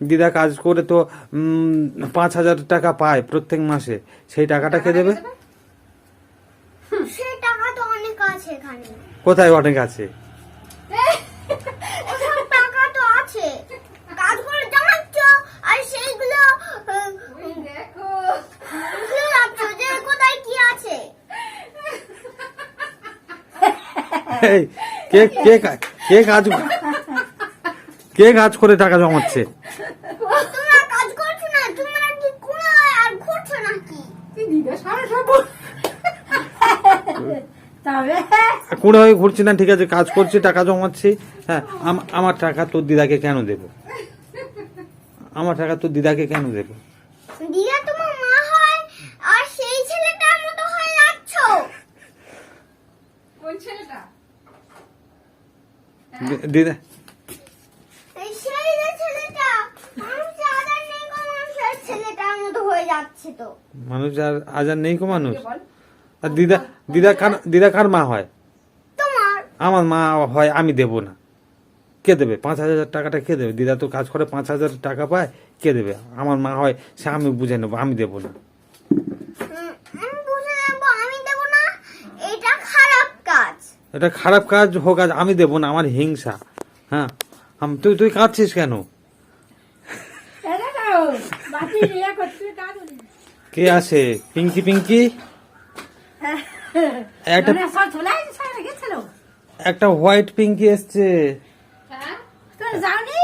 দিদা কাজ করে তো পাঁচ হাজার টাকা পায় প্রত্যেক মাসে। সেই টাকাটা কে দেবে? সেই টাকা তো অনেক আছে এখানে। কোথায় অনেক আছে? ওসব টাকা তো আছে। কাজ করে জানাচ্ছ আর সেইগুলো আহ, দেখো। ভুলে যাচ্ছ যে কোথায় কি আছে। এই, কে কে কা- কে কাজ কে কাজ করে টাকা জমাচ্ছে? কুড়ে হয়ে ঘুরছি না ঠিক আছে কাজ করছি টাকা জমাচ্ছি। হ্যাঁ আম- আমার টাকা তোর দিদাকে কেন দেব? আমার টাকা তোর দিদাকে কেন দেব? দিদা তোমার মা হয় আর সেই ছেলেটার মতো হয়ে যাচ্ছ কোন ছেলেটা? দিদা। এই সেই যে ছেলেটা মানুষ আদার নেই গো মানুষের ছেলেটার মতো হয়ে যাচ্ছে তো। মানুষ আর আজ আর নেই কো মানুষ আর দিদা দিদা কার দিদা কার মা হয়? আমার মা হয় আমি দেব না। কে দেবে? পাঁচ হাজার টাকাটা কে দেবে? দিদা তো কাজ করে পাঁচ হাজার টাকা পায় কে দেবে? আমার মা হয় সে আমি বুঝে নেব আমি দেবো না। উম, আমি বুঝে নেব আমি দেবো না এটা খারাপ কাজ। এটা খারাপ কাজ হোক আজ আমি দেবো না আমার হিংসা। হ্যাঁ? তুই তুই কাঁদছিস কেন? কে আছে? পিঙ্কি পিঙ্কি? একটা মানে একটা হোয়াইট পিঙ্কি এসছে। হ্যাঁ? যাওনি?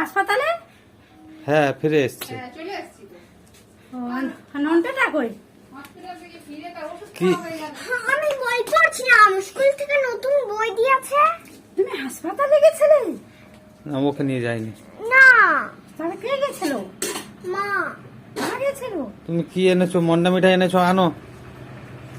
হাসপাতালে? হ্যাঁ ফিরে এসছে। হ্যাঁ চলে ননটা কই? হসপিটাল থেকে ফিরে তার ওষুধ কি? খাওয়া আমি বই পড়ছিলাম স্কুল থেকে নতুন বই দিয়েছে। তুমি হাসপাতালে গেছিলে? না ওকে নিয়ে যায়নি না। তাহলে কে গেছিল? মা। মা গেছিল? তুমি কি এনেছো? মন্ডা মিঠাই এনেছো? আনো।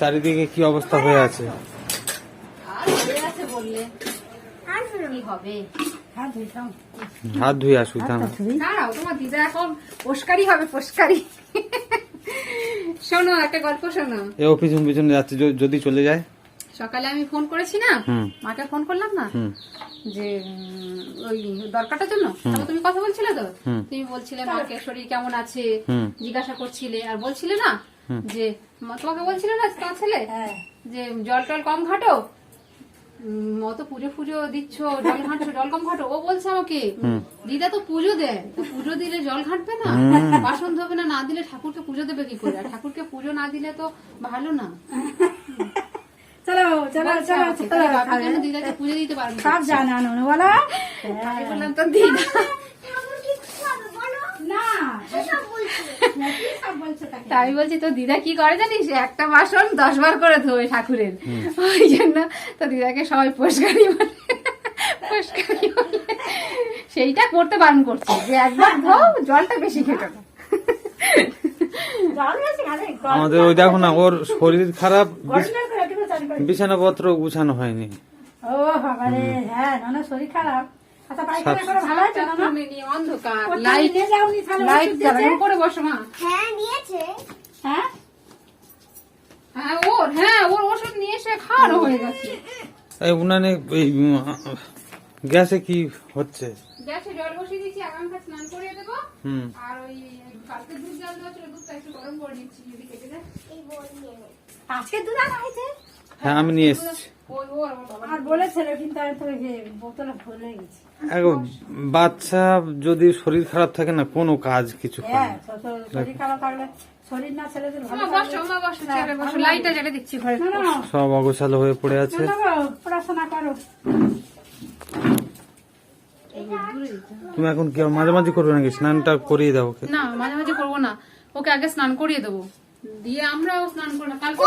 চারিদিকে কি অবস্থা হয়ে আছে? আর আছে বললে। আসো কি হবে? হাত ধুয়ে আসুক তোমার দিদা এখন পোস্কারি হবে পোস্কারি। শোনো একটা গল্প শোনো। এ ও পিছন পিছনে যাচ্ছে যদি চলে যায়। সকালে আমি ফোন করেছি না? মাকে ফোন করলাম না? যে ওই দরকারটার জন্য? তুমি কথা বলছিলে তো? তুমি বলছিলে মাকে শরীর কেমন আছে? জিজ্ঞাসা করছিলে। আর বলছিলে না যে তোমাকে বলছিলে না তোমার ছেলে? হ্যাঁ। যে জল টল কম ঘাটো? অত পুজো ফুজো দিচ্ছ জল ঘাটছো জল কম ঘাটো? ও বলছে আমাকে দিদা তো পুজো দেয়। তো পুজো দিলে জল ঘাটবে না? বাসন ধোবে না না দিলে ঠাকুরকে পুজো দেবে কি করে? ঠাকুরকে পুজো না দিলে তো ভালো না। চলো চলো চলো চলো কেন দিদাকে পুজো দিতে পারবে? সব জানানো বলো। বললাম তো দিদা ঠাকুর কি খাবে বলো না এসব বলছি কি সব বলছে তাকে তা আমি বলছি। তো দিদা কি করে জানিস? একটা বাসন দশ বার করে ধোয় ঠাকুরের। ওই জন্য তো দিদাকে সবাই পুরস্কারই বলে। পুরস্কারই বলে। সেইটা করতে বারণ করছে যে একবার ধো জলটা বেশি খেতে আমাদের ওই দেখো না ওর শরীর খারাপ বিছানাপত্র গুছানো হয়নি। ও বাবারে হ্যাঁ শরীর খারাপ। আচ্ছা পায়খানা করে ভালো আছে না তুমি নিয়ে অন্ধকার। কোথায় লাইট নিয়ে যাওনি তাহলে লাইট ওষুধ দিয়েছে? জ্বালানো করে বসো মা। হ্যাঁ দিয়েছে হ্যাঁ? হ্যাঁ ওর হ্যাঁ ওর ওষুধ নিয়ে এসে খাওয়ানো হয়ে গেছে। উনানে গ্যাসে কি হচ্ছে? গ্যাসে জল বসিয়ে দিয়েছি আগামীকাল স্নান করিয়ে দেবো। আর ওই কালকে দুধ জল দেওয়া ছিল দুধটা একটু গরম করে নিচ্ছি যদি কেটে দেয় এই বই নিয়ে নে। আজকে দুধ আনা হয়েছে? হ্যাঁ আমি নিয়ে এসেছি। ওই ওর আর বলেছিল কিন্তু আমি তো বোতলে ভুলে গেছি বাচ্চা যদি শরীর খারাপ থাকে না কোনো কাজ কিছু করে হ্যাঁ সব অগোছালো হয়ে পড়ে আছে। তুমি এখন কি মাঝামাঝি করবে নাকি? স্নানটা করিয়ে দাও ওকে। না মাঝে মাঝে করব না। ওকে আগে স্নান করিয়ে দেবো। দিয়ে আমরাও স্নান করব। কালকে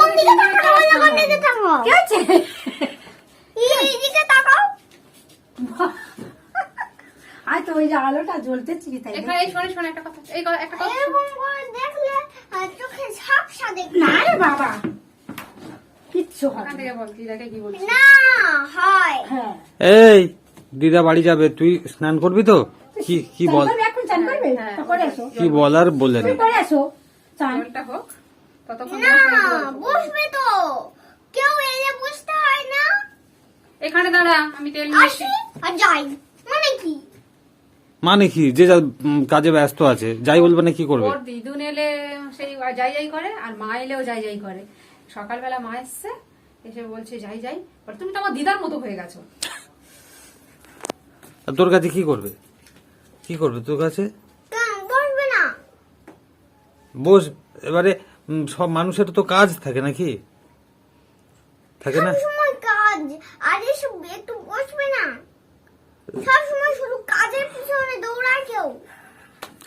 আর তো ওই যে আলোটা জ্বলতেছি তাই এখানে এই শোনে শোনে একটা কথা। এই একটা কথা। এরকম করে দেখলে চোখে ঝাপসা দেখবে। না রে বাবা। কিচ্ছু হবে না। থেকে বল দিদাকে কি বলছিস? না হয়। হ্যাঁ। এই দিদা বাড়ি যাবে। তুই স্নান করবি তো? কি কি বল চান এখন চান করবে? হ্যাঁ। করে এসো কি বলার বলে নে করে চান। জলটা হোক ততক্ষণ না। বসবে তো। কেউ এলে বসতে হয় না। এখানে দাঁড়া আমি তেল নিয়ে আসি আর যাই। মানে কি? মানে কি? যে যা কাজে ব্যস্ত আছে যাই বলবে না কি করবে? ওর দিদুন এলে সেই যাই যাই করে আর মা এলেও যাই যাই করে। সকালবেলা মা এসছে এসে বলছে যাই যাই। তুমি তো আমার দিদার মতো হয়ে গেছো। আর তোর কাছে কি করবে? কি করবে তোর কাছে? বসবে না। বস এবারে সব মানুষের তো কাজ থাকে নাকি? থাকে না? সময় কাজ। আর একটু বসবে না। সব সময় শুধু কাজের পিছনে দৌড়ায় কেউ।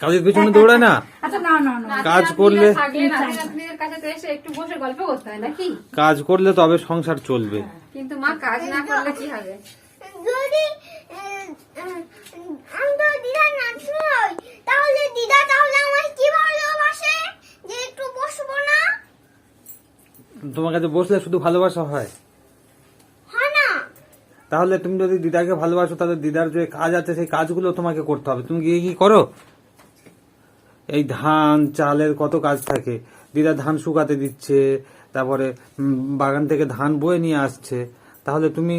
কাজের পেছনে দৌড়ায় না? আচ্ছা না না না। কাজ করলে- থাকলে নাতি নাতনিদের কাছে তো এসে একটু বসে গল্প করতে হয় নাকি? কাজ করলে তবে সংসার চলবে। কিন্তু মা কাজ না করলে কি হবে? যদি উম, উম, আমি তো দিদার নাতনি হই তাহলে দিদা তাহলে আমার কি ভালোবাসে? যে একটু বসবো না? তোমার কাছে বসলে শুধু ভালোবাসা হয় হয়? তাহলে তুমি যদি দিদাকে ভালোবাসো তাহলে দিদার যে কাজ আছে সেই কাজগুলো তোমাকে করতে হবে। তুমি গিয়ে কি করো? এই ধান চালের কত কাজ থাকে। দিদা ধান শুকাতে দিচ্ছে তারপরে বাগান থেকে ধান বয়ে নিয়ে আসছে। তাহলে তুমি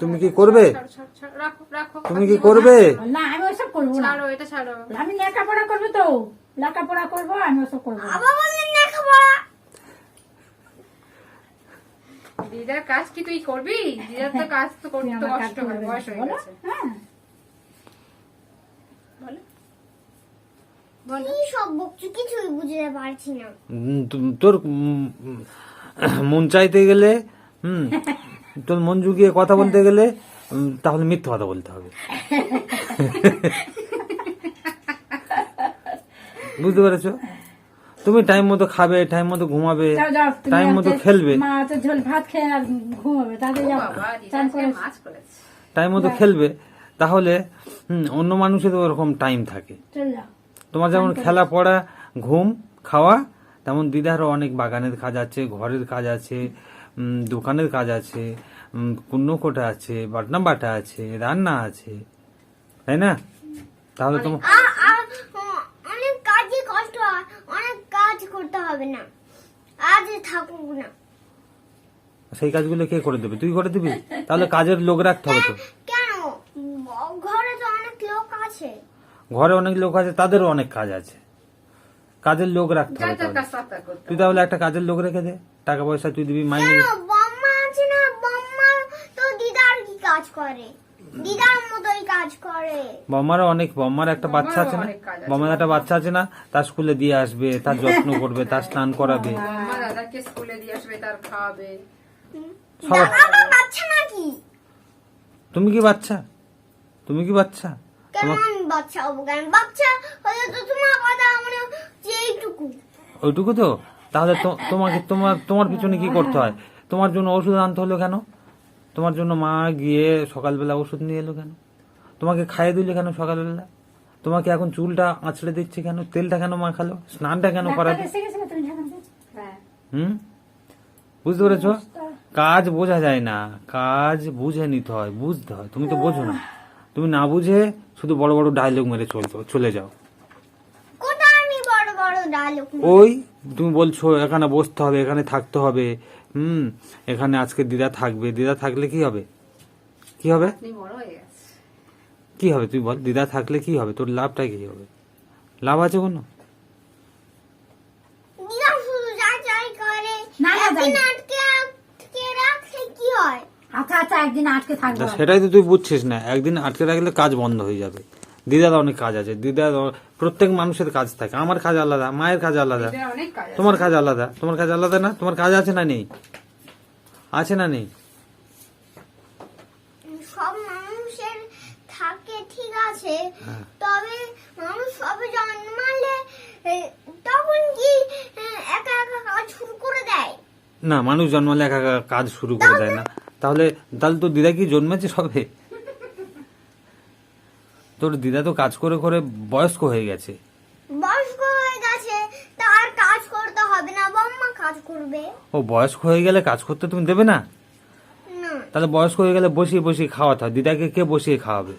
তুমি কি করবে? তুমি কি করবে? না আমি ওসব করব না। ছাড়ো এটা ছাড়ো। আমি লেখাপড়া করব তো। লেখাপড়া করব আমি ওসব করব না। আবার বললেন লেখাপড়া? দিদার কাজ কি তুই করবি? দিদার তো কাজ তো করতে কষ্ট হয় বয়স হয়ে গেছে। হ্যাঁ। বলো। তোর মন চাইতে গেলে হুম তোর মন জুগিয়ে কথা বলতে গেলে তাহলে মিথ্যে কথা বলতে হবে। বুঝতে পেরেছ? তুমি টাইম মতো খাবে টাইম মতো ঘুমাবে যাও যাও তুমি টাইম মতো খেলবে। টাইম মতো খেলবে। তাহলে অন্য মানুষের তো ওরকম টাইম থাকে। তোমার যেমন খেলা পড়া ঘুম খাওয়া তেমন দিদারও অনেক বাগানের কাজ আছে ঘরের কাজ আছে দোকানের কাজ আছে কুন্নকোটা আছে বাটনা বাটা আছে রান্না আছে। তাই না? তাহলে তোমার আ- আ- ও- অনেক কাজই কষ্ট হয় অনেক কাজ করতে হবে না। আজ থাকুক না। সেই কাজগুলো কে করে দেবে? তুই করে দিবি? তাহলে কাজের লোক রাখতে হবে তো। কেন? ঘরে তো অনেক লোক আছে। ঘরে অনেক লোক আছে তাদেরও অনেক কাজ আছে। কাজের লোক রাখতে হবে তুই তাহলে একটা কাজের লোক রেখে দে। টাকা পয়সা তুই দিবি মাইনে বম্মা আছে না? বম্মা তো দিদার কি কাজ করে? দিদার মতোই কাজ করে। বম্মারও অনেক বম্মার একটা বাচ্চা আছে না? বম্মার একটা বাচ্চা আছে না? তার স্কুলে দিয়ে আসবে তার যত্ন করবে তার স্নান করাবে। মা দাদাকে স্কুলে দিয়ে আসবে তার খাওয়াবে। সবার বাচ্চা নাকি? তুমি কি বাচ্চা? তুমি কি বাচ্চা? তোমার বাচ্চা হব কেন? বাচ্চা হলে তো তোমার কথা মানে যে এইটুকু। ওইটুকু তো? তাহলে তো- তোমাকে তোমার তোমার পিছনে কি করতে হয়? তোমার জন্য ওষুধ আনতে হলো কেন? তোমার জন্য মা গিয়ে সকালবেলা ওষুধ নিয়ে এলো কেন? তোমাকে খাইয়ে দিলে কেন সকালবেলা? তোমাকে এখন চুলটা আঁচড়ে দিচ্ছে কেন? তেলটা কেন মাখালো স্নানটা কেন করাবে? ডাক্তার এসে গেছে না, তুমি ঝামেলা দিয়েছ? হ্যাঁ। হুম? বুঝতে পেরেছ? কাজ বোঝা যায় না। কাজ বুঝে নিতে হয় বুঝতে হয়। তুমি তো বোঝো না। তুমি না বুঝে শুধু বড় বড় ডায়লগ মেরে চলতে চলে যাও। কোথায় আমি বড় বড় ডায়লগ ওই তুমি বলছো এখানে বসতে হবে এখানে থাকতে হবে। হুম এখানে আজকে দিদা থাকবে। দিদা থাকলে কি হবে? কি হবে? কি হবে? তুই বল দিদা থাকলে কি হবে? তোর লাভটা কি হবে? লাভ আছে কোনো? দিদা শুধু যা যাই করে না, না, একদিন যাই। আটকে আটকে রাখলে কি হয়? আচ্ছা আচ্ছা একদিন আটকে থাকব। তা সেটাই তো তুই বুঝছিস না। একদিন আটকে রাখলে কাজ বন্ধ হয়ে যাবে। দিদার অনেক কাজ আছে। দিদার প্রত্যেক মানুষের কাজ থাকে। আমার কাজ আলাদা মায়ের কাজ আলাদা। দিদার অনেক কাজ আছে। তোমার কাজ আলাদা। তোমার কাজ আলাদা না? তোমার কাজ আছে না নেই? আছে না নেই? সব মানুষের থাকে ঠিক আছে। হ্যাঁ। তবে মানুষ সবে জন্মালে তখন কি একা একা কাজ শুরু করে দেয়? না মানুষ জন্মালে একা একা কাজ শুরু করে দেয় না। তাহলে তাহলে তো দিদা কি জন্মেছে সবে? তোর দিদা তো কাজ করে করে বয়স্ক হয়ে গেছে। বয়স্ক হয়ে গেছে তার কাজ করতে হবে না বম্মা কাজ করবে। ও বয়স্ক হয়ে গেলে কাজ করতে তুমি দেবে না? না। তাহলে বয়স্ক হয়ে গেলে বসিয়ে বসিয়ে খাওয়াতে হয় দিদাকে কে বসিয়ে খাওয়াবে?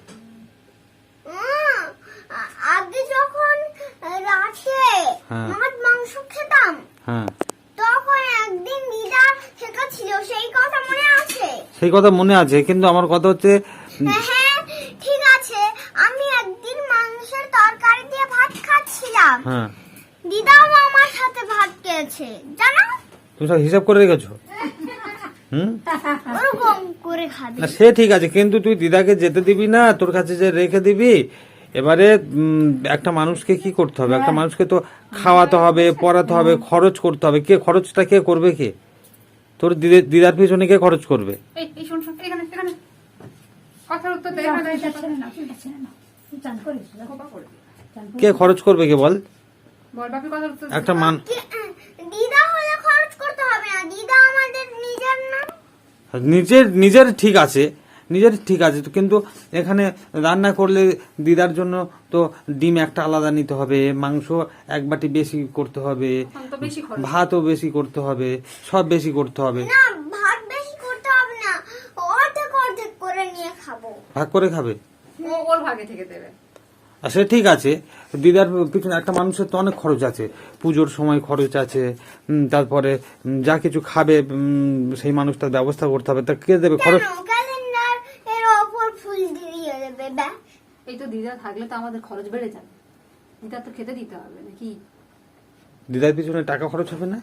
আগে যখন রাতে হ্যাঁ। মাছ মাংস খেতাম হ্যাঁ। তখন একদিন দিদা শেখাচ্ছিল সেই কথা মনে আছে? সেই কথা মনে আছে কিন্তু আমার কথা হচ্ছে হ্যাঁ ঠিক আছে আমি একদিন মাংসের তরকারি দিয়ে ভাত খাচ্ছিলাম হ্যাঁ দিদাও আমার সাথে ভাত খেয়েছে জানো তুমি সব হিসাব করে রেখেছো হুম ওরকম করে খাবে না সে ঠিক আছে কিন্তু তুই দিদাকে যেতে দিবি না তোর কাছে যে রেখে দিবি এবারে একটা মানুষকে কি করতে হবে একটা মানুষকে তো খাওয়াতে হবে পড়াতে হবে খরচ করতে হবে কে খরচটা কে করবে কে তোর দিদে- দিদার পিছনে কে খরচ করবে কথার উত্তর কে খরচ করবে কে বল। একটা মান দিদা হলে খরচ করতে হবে না। দিদা আমাদের নিজের না? নিজের নিজের ঠিক আছে। নিজের ঠিক আছে তো কিন্তু এখানে রান্না করলে দিদার জন্য তো ডিম একটা আলাদা নিতে হবে মাংস এক বাটি বেশি করতে হবে ভাতও বেশি করতে হবে সব বেশি করতে হবে। না ভাত বেশি করতে হবে না। অর্ধেক অর্ধেক করে নিয়ে খাব। ভাগ করে খাবে? ও ওর ভাগে থেকে দেবে। সে ঠিক আছে। দিদার পিছনে একটা মানুষের তো অনেক খরচ আছে। পুজোর সময় খরচ আছে তারপরে যা কিছু খাবে সেই মানুষটার ব্যবস্থা করতে হবে। তা কে দেবে খরচ? কেন ক্যালেন্ডার এর ওপর ফুল দিয়ে দেবে ব্যাস। এই তো দিদা থাকলে তো আমাদের খরচ বেড়ে যাবে। দিদা তো খেতে দিতে হবে নাকি? দিদার পিছনে টাকা খরচ হবে না?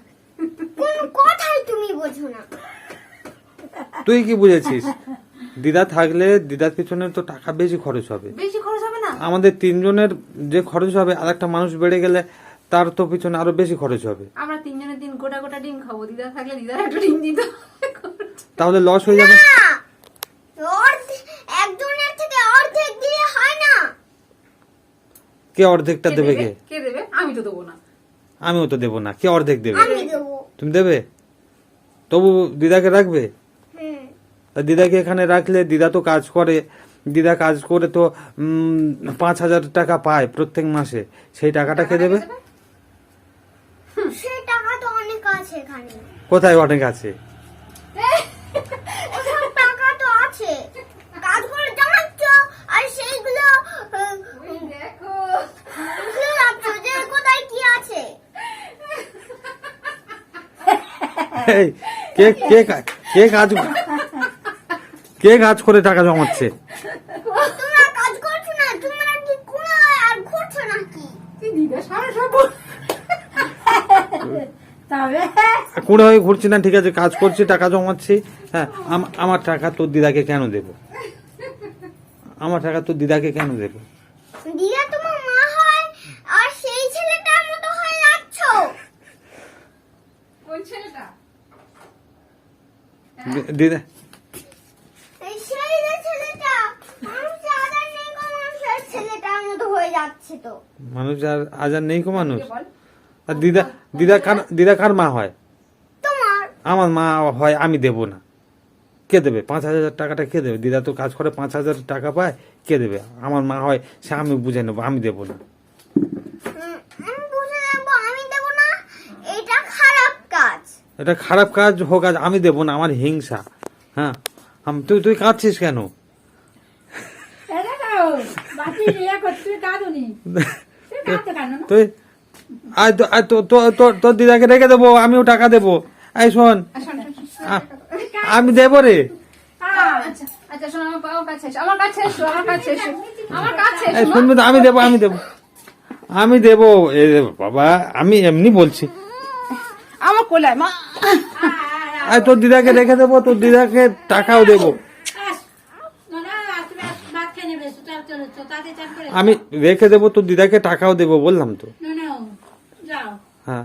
কোন কথাই তুমি বোঝো না। তুই কি বুঝেছিস? দিদা থাকলে দিদার পিছনে তো টাকা বেশি খরচ হবে। বেশি খরচ আমাদের তিনজনের যে খরচ হবে আর একটা মানুষ বেড়ে গেলে তার তো পিছনে আরও বেশি খরচ হবে। আমরা তিনজনের দিন গোটা গোটা ডিম খাব। দিদা থাকলে দিদার একটা ডিম দিত। তাহলে লস হয়ে যাবে। একজনের থেকে অর্ধেক দিলে হয় না। কে অর্ধেকটা দেবে কে? কে দেবে? আমি তো দেবো না। আমিও তো দেবো না। কে অর্ধেক দেবে? তুমি দেবে? তবু দিদাকে রাখবে? দিদাকে এখানে রাখলে দিদা তো কাজ করে। দিদা কাজ করে তো পাঁচ হাজার টাকা পায় প্রত্যেক মাসে। সেই টাকাটা কে দেবে? কোথায় অনেক আছে? কে কা- কে কাজ কে কাজ করে টাকা জমাচ্ছে? তোমরা কাজ করছ না তোমরা কি কোনো আর ঘুরছো নাকি? তুই দিদা সারা সব বল। তবে কুড়ে হয়ে ঘুরছি না ঠিক আছে কাজ করছি টাকা জমাচ্ছি। হ্যাঁ আম- আমার টাকা তোর দিদাকে কেন দেব? আমার টাকা তোর দিদাকে কেন দেব? দিদা তোমার মা হয় আর সেই ছেলেটার মতো হয়ে যাচ্ছ কোন ছেলেটা? দিদা এই সেই যে ছেলেটা মানুষ আদার নেই গো মানুষের ছেলেটার মতো হয়ে যাচ্ছে তো। মানুষ আর আজ আর নেই কো মানুষ? আর দিদা দিদা কার দিদা কার মা হয়? তোমার। আমার মা হয় আমি দেব না। কে দেবে? পাঁচ হাজার টাকাটা কে দেবে? দিদা তো কাজ করে পাঁচ হাজার টাকা পায় কে দেবে? আমার মা হয় সে আমি বুঝে নেব আমি দেবো না। উম, আমি বুঝে নেব আমি দেবো না এটা খারাপ কাজ। এটা খারাপ কাজ হোক আজ আমি দেবো না আমার হিংসা। হ্যাঁ তুই তুই কাঁদছিস কেন? তুই তোর দিদাকে রেখে দেবো আমিও টাকা দেবো। আয় শোন। আমি দেবো রে। আচ্ছা আচ্ছা আমি দেবো আমি দেবো। আমি দেবো এ বাবা আমি এমনি বলছি। আমার কোলায় মা। তোর দিদাকে রেখে দেবো তোর দিদাকে টাকাও দেবো আস। না, না, তুমি আস, ভাত খেয়ে নেবে, চল, চল, চল, তাড়াতাড়ি চান করে আমি রেখে দেবো তো দিদাকে টাকাও দেবো বললাম তো না, না, যাও। হ্যাঁ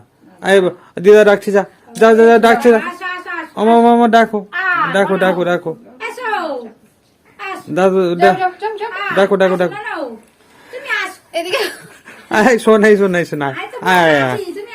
দিদা রাখছি যা যা যা যা, ডাকছি যা আসো, আসো, আসো। আমার মামা ডাকো ডাকো ডাকো ডাকো এসো। আস। দাদু ডাকো, ডাকো, আস, ডাকো। না, তুমি আস। আয়